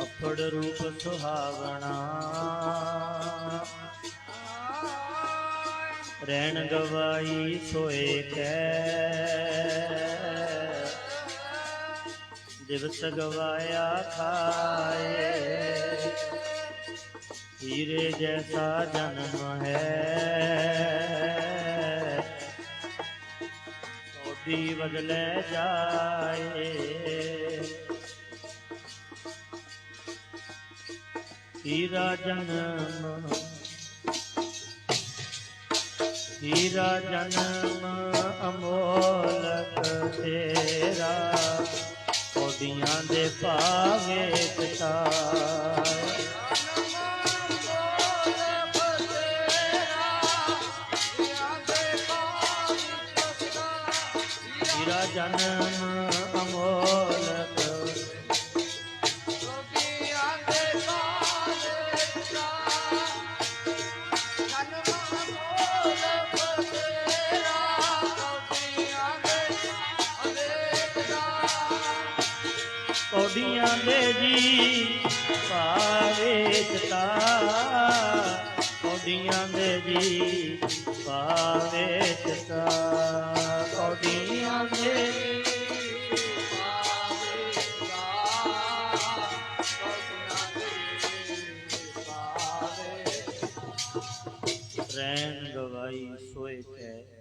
ਅੰਬੜ ਰੂਪ ਸੁਹਾਵਣਾ। ਰਹਿਣ ਗਵਾਈ ਸੋਏ ਕੈ। ਦਿਵਸ ਗਵਾਇਆ ਖਾਏ। ਹੀਰੇ ਜੈਸਾ ਜਨਮ ਹੈ। ਤੋਡੀ ਬਦਲੇ ਜਾਏ। ਹੀਰਾ ਜਨਮ ਹੀਰਾ ਜਨਮ ਅਮੋਲਕ ਤੇਰਾ ਕੋਡੀਆਂ ਦੇ ਭਾਵੇ ਪਿਤਾਏ ਜਨਮ ਅਮੋ ਕੋਡੀਆਂ ਦੇ ਜੀ ਪਾਵੇ ਚਤਾ ਕੋਡੀਆਂ ਦੇ ਜੀ ਪਾਵੇ ਚਤਾ ਕੋਡੀਆਂ ਦੇ ਰੈਣ ਗਵਾਈ ਸੋਏ ਕੈ